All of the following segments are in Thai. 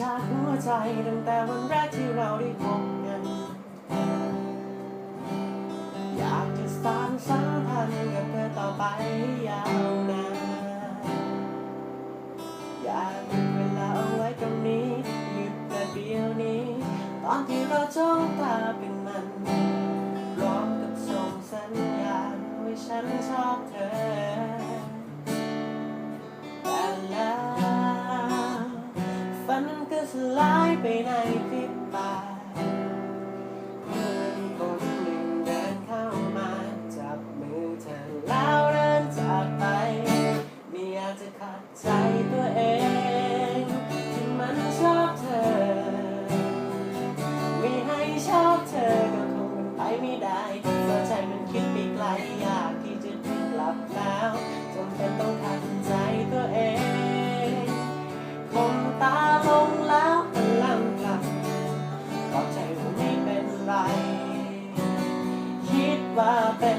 จากหัวใจตั้งแต่วันแรกที่เราได้พบกัน อยากจะสร้างสัมพันธ์กับเธอต่อไปยาวนานอยากมีเวลาเอาไว้ตรงนี้หยุดแต่เดียวนี้ ตอนที่เราจ้องตาเป็นมันร้องกับส่งสัญญาณไว้ฉัน this life ain't ว่าเป็น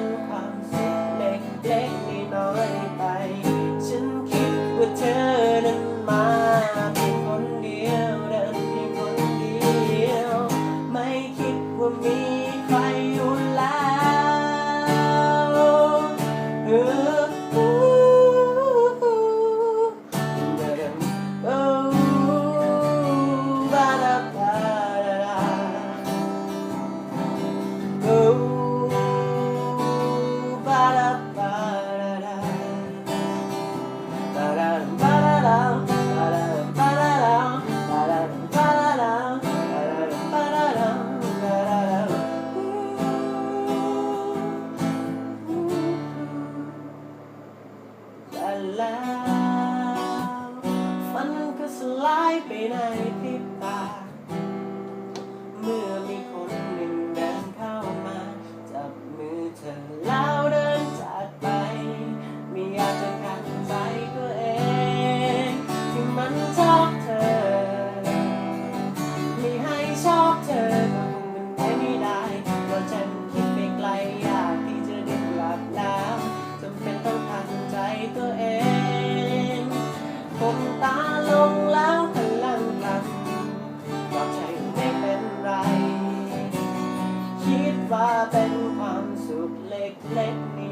life and I feel Let me